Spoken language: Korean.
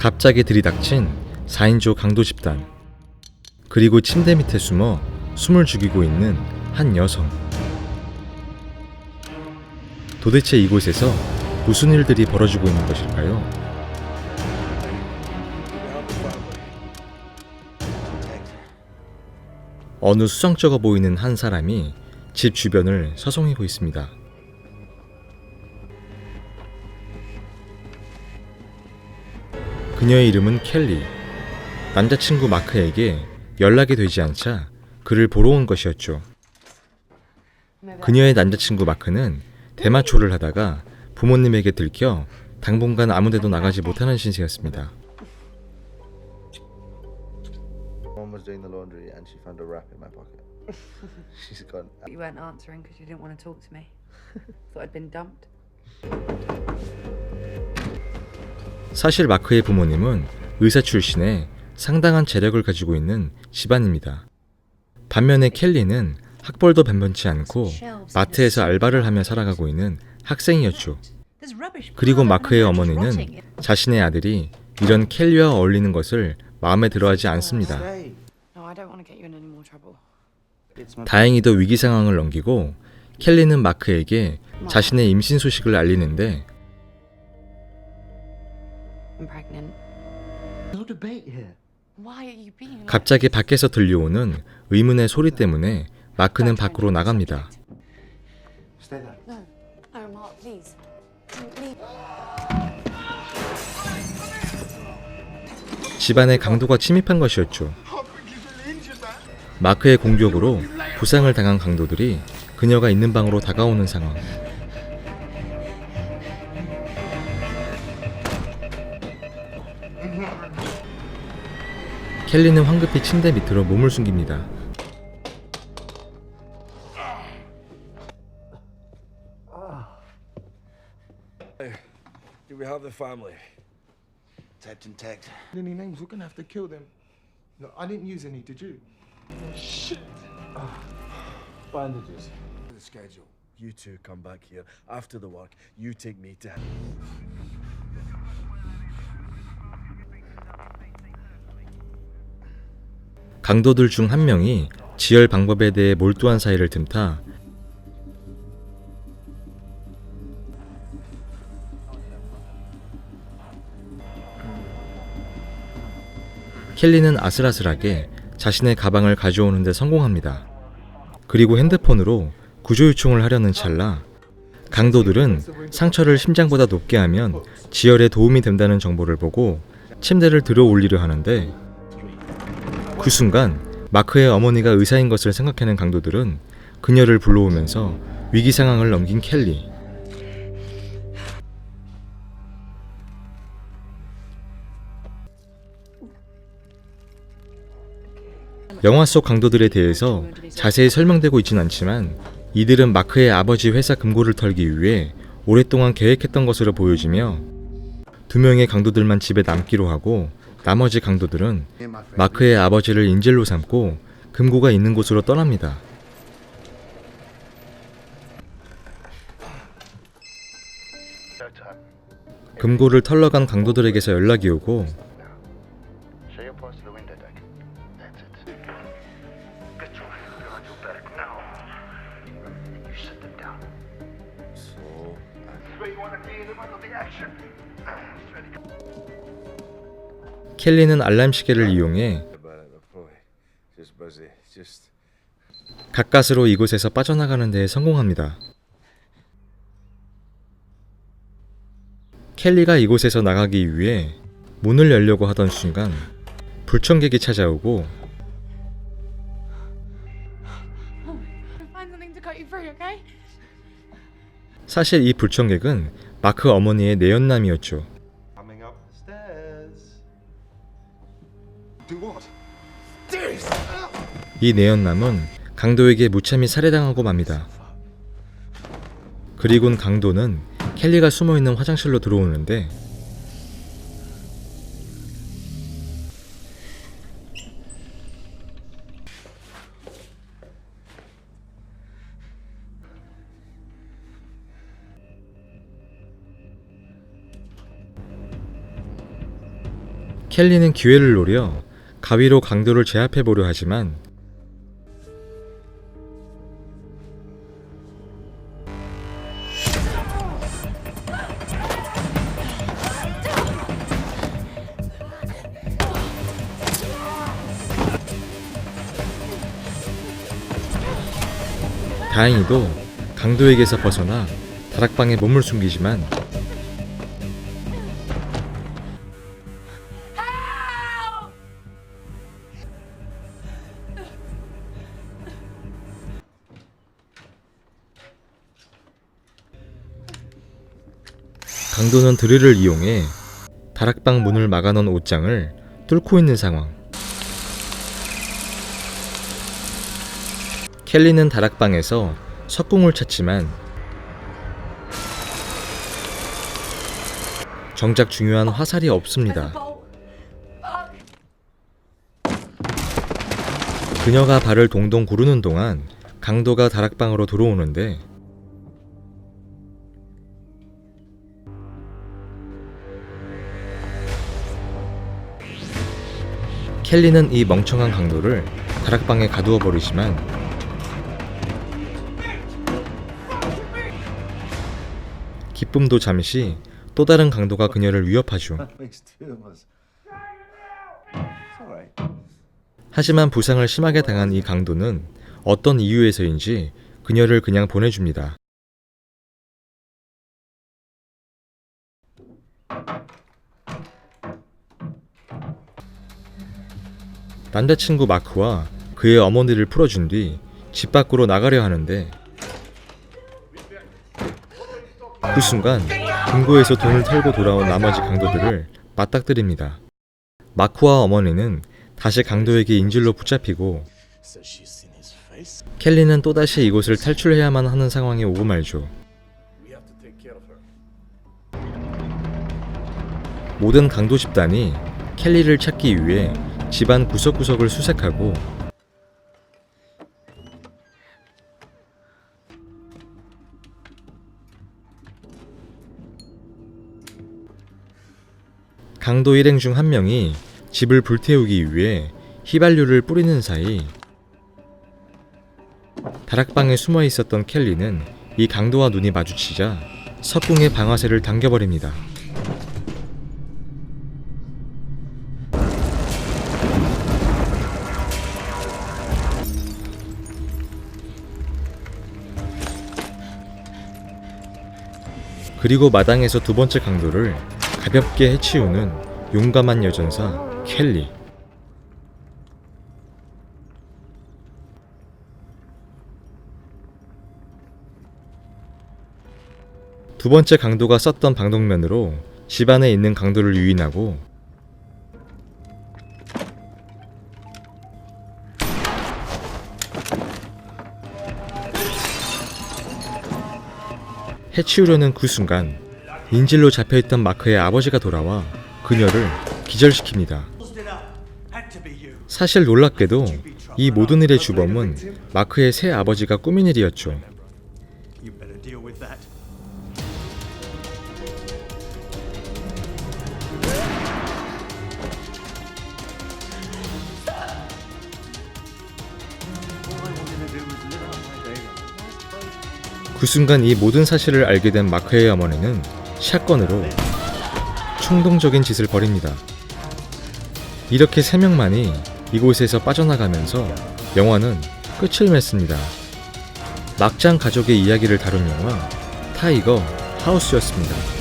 갑자기 들이닥친 4인조 강도 집단. 그리고 침대 밑에 숨어 숨을 죽이고 있는 한 여성. 도대체 이곳에서 무슨 일들이 벌어지고 있는 것일까요? 어느 수상쩍어 보이는 한 사람이 집 주변을 서성이고 있습니다. 그녀의 이름은 켈리. 남자친구 마크에게 연락이 되지 않자 그를 보러 온 것이었죠. 그녀의 남자친구 마크는 대마초를 하다가 부모님에게 들켜 당분간 아무데도 나가지 못하는 신세였습니다. 사실 마크의 부모님은 의사 출신에 상당한 재력을 가지고 있는 집안입니다. 반면에 켈리는 학벌도 변변치 않고 마트에서 알바를 하며 살아가고 있는 학생이었죠. 그리고 마크의 어머니는 자신의 아들이 이런 켈리와 어울리는 것을 마음에 들어하지 않습니다. 다행히도 위기 상황을 넘기고 켈리는 마크에게 자신의 임신 소식을 알리는데 갑자기 밖에서 들려오는 의문의 소리 때문에 마크는 밖으로 나갑니다. 집안에 강도가 침입한 것이었죠. 마크의 공격으로 부상을 당한 강도들이 그녀가 있는 방으로 다가오는 상황. 켈리는 황급히 침대 밑으로 몸을 숨깁니다. Do we have the family? Tagged and tagged. Any names? We're gonna have to kill them. No, I didn't use any, did you? Bandages. The schedule. You two come back here after the work. You take me to. 강도들 중 한 명이 지혈 방법에 대해 몰두한 사이를 틈타 켈리는 아슬아슬하게 자신의 가방을 가져오는데 성공합니다. 그리고 핸드폰으로 구조 요청을 하려는 찰나 강도들은 상처를 심장보다 높게 하면 지혈에 도움이 된다는 정보를 보고 침대를 들어 올리려 하는데 그 순간 마크의 어머니가 의사인 것을 생각하는 강도들은 그녀를 불러오면서 위기 상황을 넘긴 켈리. 영화 속 강도들에 대해서 자세히 설명되고 있진 않지만 이들은 마크의 아버지 회사 금고를 털기 위해 오랫동안 계획했던 것으로 보여지며 두 명의 강도들만 집에 남기로 하고 나머지 강도들은. 마크의 아버지를 인질로 삼고 금고가 있는 곳으로 떠납니다. 금고를 털러 간 강도들에게서 연락이 오고 켈리는 알람 시계를 이용해. 가까스로 이곳에서 빠져나가는 데 성공합니다. 켈리가 이곳에서 나가기 위해 문을 열려고 하던 순간 불청객이 찾아오고? 사실 이 불청객은 마크 어머니의 내연남이었죠. 이 내연남은 강도에게 무참히 살해당하고 맙니다. 그리곤 강도는 켈리가 숨어 있는 화장실로 들어오는데 켈리는 기회를 노려 가위로 강도를 제압해 보려 하지만 다행히도 강도에게서 벗어나 다락방에 몸을 숨기지만 강도는 드릴을 이용해 다락방 문을 막아놓은 옷장을 뚫고 있는 상황. 켈리는 다락방에서 석궁을 찾지만 정작 중요한 화살이 없습니다. 그녀가 발을 동동 구르는 동안 강도가 다락방으로 들어오는데 켈리는 이 멍청한 강도를 다락방에 가두어 버리지만 기쁨도 잠시 또 다른 강도가 그녀를 위협하죠. 하지만 부상을 심하게 당한 이 강도는 어떤 이유에서인지 그녀를 그냥 보내줍니다. 남자친구 마크와 그의 어머니를 풀어준 뒤 집 밖으로 나가려 하는데 그 순간 금고에서 돈을 털고 돌아온 나머지 강도들을 맞닥뜨립니다. 마크와 어머니는 다시 강도에게 인질로 붙잡히고? 켈리는 또다시 이곳을 탈출해야만 하는 상황에 오고 말죠. 모든 강도 집단이 켈리를 찾기 위해 집안 구석구석을 수색하고 강도 일행 중 한 명이 집을 불태우기 위해 휘발유를 뿌리는 사이 다락방에 숨어 있었던 켈리는 이 강도와 눈이 마주치자 석궁의 방아쇠를 당겨버립니다. 그리고 마당에서 두 번째 강도를 가볍게 해치우는 용감한 여전사 켈리. 두 번째 강도가 썼던 방독면으로 집 안에 있는 강도를 유인하고 해치우려는 그 순간 인질로 잡혀있던 마크의 아버지가 돌아와 그녀를 기절시킵니다. 사실 놀랍게도 이 모든 일의 주범은 마크의 새 아버지가 꾸민 일이었죠. 그 순간 이 모든 사실을 알게 된 마크의 어머니는 샷건으로 충동적인 짓을 벌입니다. 이렇게 세 명만이 이곳에서 빠져나가면서 영화는 끝을 맺습니다. 막장 가족의 이야기를 다룬 영화 타이거 하우스였습니다.